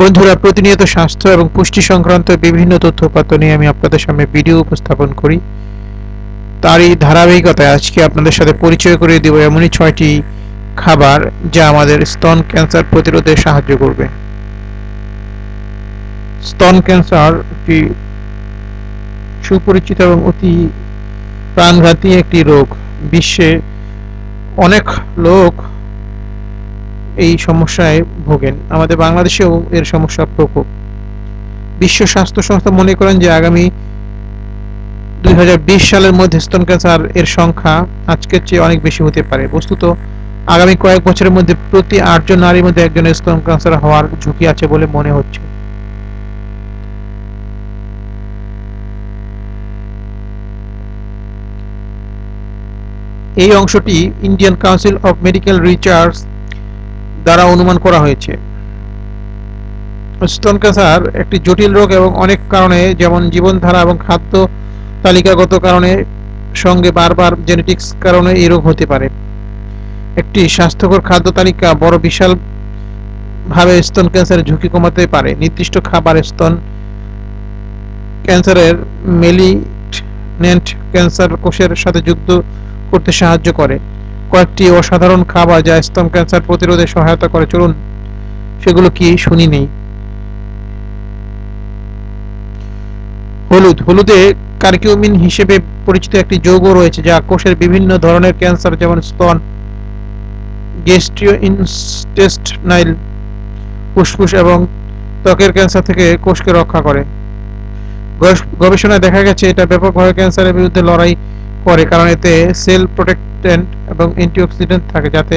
বন্ধুরা, প্রতিনিয়ত স্বাস্থ্য এবং পুষ্টি সংক্রান্ত বিভিন্ন তথ্যপাত্র নিয়ে আমি আপনাদের সামনে ভিডিও উপস্থাপন করি। তারই ধারাবাহিকতায় আজকে আপনাদের সাথে পরিচয় করে দেব এমনই ছয়টি খাবার যা আমাদের স্তন ক্যান্সার প্রতিরোধে সাহায্য করবে। স্তন ক্যান্সার একটি সুপরিচিত এবং অতি প্রাণঘাতী একটি রোগ। বিশ্বে অনেক লোক এই সমস্যায় ভোগেন। আমাদের বাংলাদেশেও এর সমস্যা প্রকোপ বিশ্ব স্বাস্থ্য সংস্থা মনে করেন যে আগামী দুই সালের মধ্যে স্তন ক্যান্সার এর সংখ্যা আজকের চেয়ে অনেক বেশি হতে পারে। বস্তুত আগামী কয়েক বছরের মধ্যে প্রতি আটজন নারীর মধ্যে একজনের স্তন ক্যান্সার হওয়ার ঝুঁকি আছে বলে মনে হচ্ছে। এই অংশটি Indian Council of Medical Research দ্বারা অনুমান করা হয়েছে। স্তন ক্যান্সার একটি জটিল রোগ এবং অনেক কারণে, যেমন জীবনধারা এবং খাদ্য তালিকাগত কারণে সঙ্গে বারবার জেনেটিক্স কারণে এই রোগ হতে পারে। একটি স্বাস্থ্যকর খাদ্য তালিকা বড় বিশাল ভাবে স্তন ক্যান্সারের ঝুঁকি কমাতে পারে। নির্দিষ্ট খাবার স্তন ক্যান্সারের মেলিগন্যান্ট ক্যান্সার কোষের সাথে যুক্ত করতে সাহায্য করে। কয়েকটি অসাধারণ খাবার যা স্তন ক্যান্সার প্রতিরোধে সহায়তা করে। চলুন, সেগুলো কি শুনি নেই। হলুদ, হলুদে কার্কিউমিন হিসেবে পরিচিত একটি যৌগ রয়েছে যা কোষের বিভিন্ন ধরনের ক্যান্সার যেমন স্তন গেস্ট্রিওইন্টেস্টাইনাল ফুসফুস এবং ত্বকের ক্যান্সার থেকে কোষকে রক্ষা করে। গবেষণায় দেখা গেছে এটা ব্যাপকভাবে ক্যান্সারের বিরুদ্ধে লড়াই করে, কারণ এতে সেল প্রোটেক্টেন্ট এবং অ্যান্টিঅক্সিডেন্ট থাকে যাতে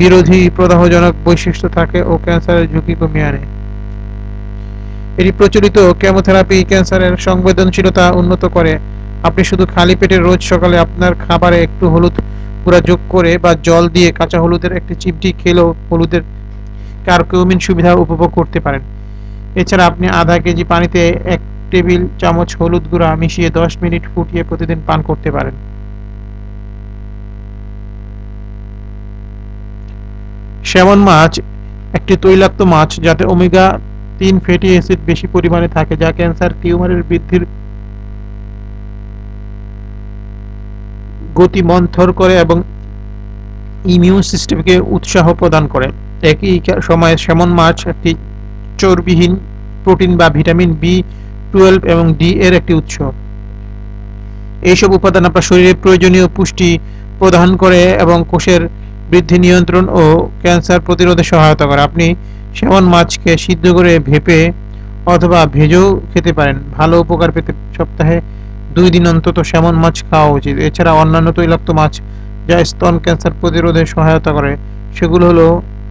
বিরোধী প্রদাহজনক বৈশিষ্ট্য থাকে ও ক্যান্সারের ঝুঁকি কমিয়ে আনে। এটি প্রচলিত কেমোথেরাপি ক্যান্সারের সংবেদনশীলতা উন্নত করে। আপনি শুধু খালি পেটে রোজ সকালে আপনার খাবারে একটু হলুদ গুঁড়া যোগ করে বা জল দিয়ে কাঁচা হলুদের একটি চিমটি খেলেও হলুদের কার্কিউমিন সুবিধা উপভোগ করতে পারেন। এছাড়া আপনি আধা কেজি পানিতে এক টেবিল চামচ হলুদ গুঁড়া মিশিয়ে দশ মিনিট ফুটিয়ে প্রতিদিন পান করতে পারেন। স্যামন মাছ একটি তৈলাক্ত মাছ যাতে ওমেগা তিন ফ্যাটি অ্যাসিড বেশি পরিমাণে থাকে, যা ক্যান্সার, টিউমারের বৃদ্ধির গতি মন্থর করে এবং ইমিউন সিস্টেমকে উৎসাহ প্রদান করে। একই সময়ে স্যামন মাছ একটি চর্বিহীন প্রোটিন বা ভিটামিন বি টুয়েলভ এবং ডি এর একটি উৎস। এইসব উপাদান আপনার শরীরে প্রয়োজনীয় পুষ্টি প্রদান করে এবং কোষের বৃদ্ধি নিয়ন্ত্রণ ও ক্যান্সার প্রতিরোধে সহায়তা করে। আপনি সেমন মাছকে সিদ্ধ করে ভেপে অথবা ভেজেও খেতে পারেন। ভালো উপকার পেতে সপ্তাহে দুই দিন অন্তত সেমন মাছ খাওয়া উচিত। এছাড়া অন্যান্য তৈলাক্ত মাছ যা স্তন ক্যান্সার প্রতিরোধে সহায়তা করে, সেগুলো হলো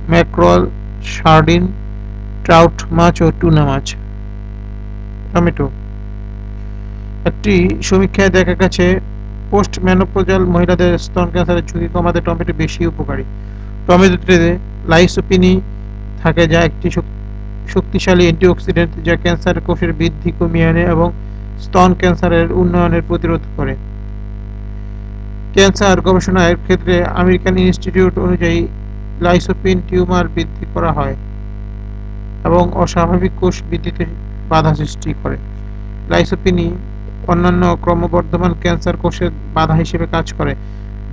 ম্যাক্রল, সার্ডিন, ট্রাউট মাছ ও টুনা মাছ। টমেটো। একটি সমীক্ষায় দেখা গেছে পোস্ট ম্যানোপোজাল মহিলাদের স্তন ক্যান্সারের ঝুঁকি কমাতে টমেটো বেশি উপকারী। টমেটোতে লাইসোপিনি থাকে যা একটি শক্তিশালী অ্যান্টিঅক্সিডেন্ট যা ক্যান্সার কোষের বৃদ্ধি কমিয়ে আনে এবং স্তন ক্যান্সারের উন্নয়নের প্রতিরোধ করে। ক্যান্সার গবেষণার ক্ষেত্রে আমেরিকান ইনস্টিটিউট অনুযায়ী লাইসোপিন টিউমার বৃদ্ধি করা হয় এবং অস্বাভাবিক কোষ বৃদ্ধিতে বাধা সৃষ্টি করে। লাইসোপিনি অন্যান্য ক্রমবর্ধমান ক্যান্সার কোষের বাধা হিসেবে কাজ করে,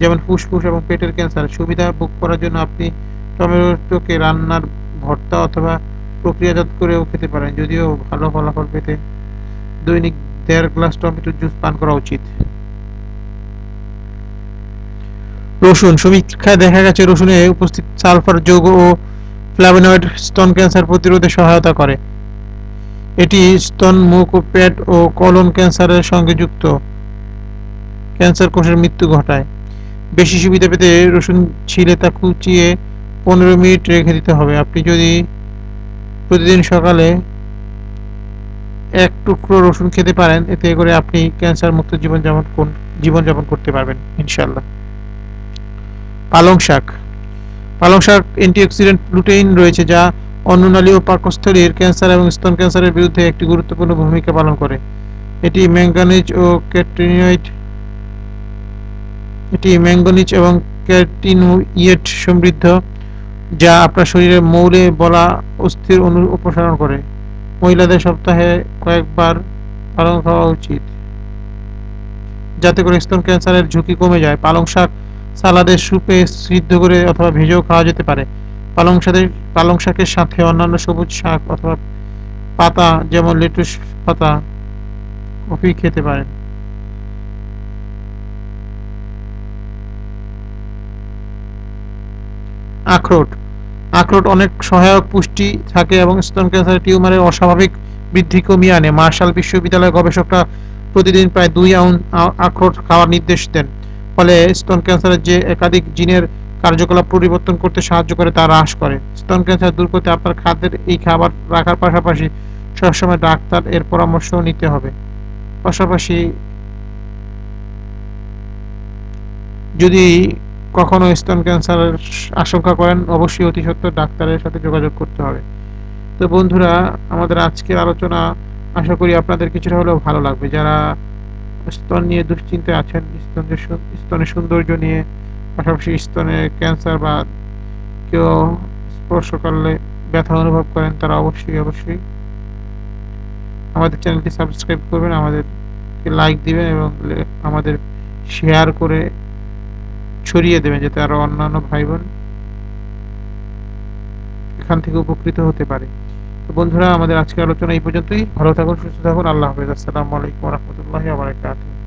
যেমন ফুসফুস এবং পেটের ক্যান্সার। সুবিধা ভোগ করার জন্য আপনি টমেটোকে রান্নার ভর্তা অথবা প্রক্রিয়াজাত করেও খেতে পারেন, যদিও ভালো ফলাফল পেতে। দৈনিক দেড় গ্লাস টমেটো জুস পান করা উচিত। রসুন। সমীক্ষায় দেখা গেছে রসুনে উপস্থিত সালফার যৌগ ও ফ্ল্যাভোনয়েড স্তন ক্যান্সার প্রতিরোধে সহায়তা করে। এটি স্তন, মুখ ও পেট ও কলন ক্যান্সারের সঙ্গে যুক্ত। ক্যান্সার কোষের মৃত্যু ঘটায়। বেশি সুবিধা পেতে রসুন ছিলে তা কুচিয়ে পনেরো মিনিট রেখে দিতে হবে। আপনি যদি প্রতিদিন সকালে এক টুকরো রসুন খেতে পারেন, এতে করে আপনি ক্যান্সার মুক্ত জীবনযাপন জীবনযাপন করতে পারবেন ইনশাল্লাহ পালং শাক। পালং শাক অ্যান্টিঅক্সিডেন্ট প্লুটেইন রয়েছে যা অন্ননালী ও পাকস্থলীর ক্যান্সার এবং স্তন ক্যান্সারের বিরুদ্ধে একটি গুরুত্বপূর্ণ ভূমিকা পালন করে। এটি ম্যাঙ্গানিজ ও ক্যাট্রিনয়েড এটি ম্যাঙ্গানিজ এবং ক্যাটিনোয়েড সমৃদ্ধ, যা আপনার শরীরে মৌলে বলা অস্থির অনু অপসারণ করে। মহিলাদের সপ্তাহে কয়েকবার পালং খাওয়া উচিত, যাতে করে স্তন ক্যান্সারের ঝুঁকি কমে যায়। পালং শাক সালাদের সুপে সিদ্ধ করে অথবা ভেজেও খাওয়া যেতে পারে। পালং শাকের পালং শাকের সাথে অন্যান্য সবুজ শাক অথবা পাতা, যেমন লেটুস পাতা, কফি খেতে পারেন। আখরোট। আখরোট অনেক সহায়ক পুষ্টি থাকে এবং স্তন ক্যান্সার টিউমারের অস্বাভাবিক বৃদ্ধি কমিয়ে আনে। মার্শাল বিশ্ববিদ্যালয়ের গবেষকরা প্রতিদিন প্রায় দুই আউন্স আখরোট খাওয়ার নির্দেশ দেন। ফলে স্তন ক্যান্সারের যে একাধিক জিনের কার্যকলাপ পরিবর্তন করতে সাহায্য করে, তা হ্রাস করে। স্তন ক্যান্সার দূর করতে আপনার খাদ্যের এই খাবার রাখার পাশাপাশি সবসময় ডাক্তার এর পরামর্শ নিতে হবে। পাশাপাশি যদি কখনো স্তন ক্যান্সারের আশঙ্কা করেন, অবশ্যই অতি সত্বর ডাক্তারের সাথে যোগাযোগ করতে হবে। তো বন্ধুরা, আমাদের আজকের আলোচনা আশা করি আপনাদের কিছুটা হলেও ভালো লাগবে। যারা স্তন নিয়ে দুশ্চিন্তায় আছেন স্তনের সৌন্দর্য নিয়ে পাশাপাশি স্তনে ক্যান্সার বা কেউ স্পর্শ করলে ব্যথা অনুভব করেন, তারা অবশ্যই অবশ্যই। আমাদের চ্যানেলটি সাবস্ক্রাইব করবেন, আমাদেরকে লাইক দিবেন এবং আমাদের শেয়ার করে ছড়িয়ে দেবেন যাতে আরও অন্যান্য ভাই বোন এখান থেকে উপকৃত হতে পারে। তো বন্ধুরা, আমাদের আজকের আলোচনা এই পর্যন্তই। ভালো থাকুন, সুস্থ থাকুন। আল্লাহ হাফেজ। আসসালামু আলাইকুম রহমতুল্লাহ আবরাকাতুহ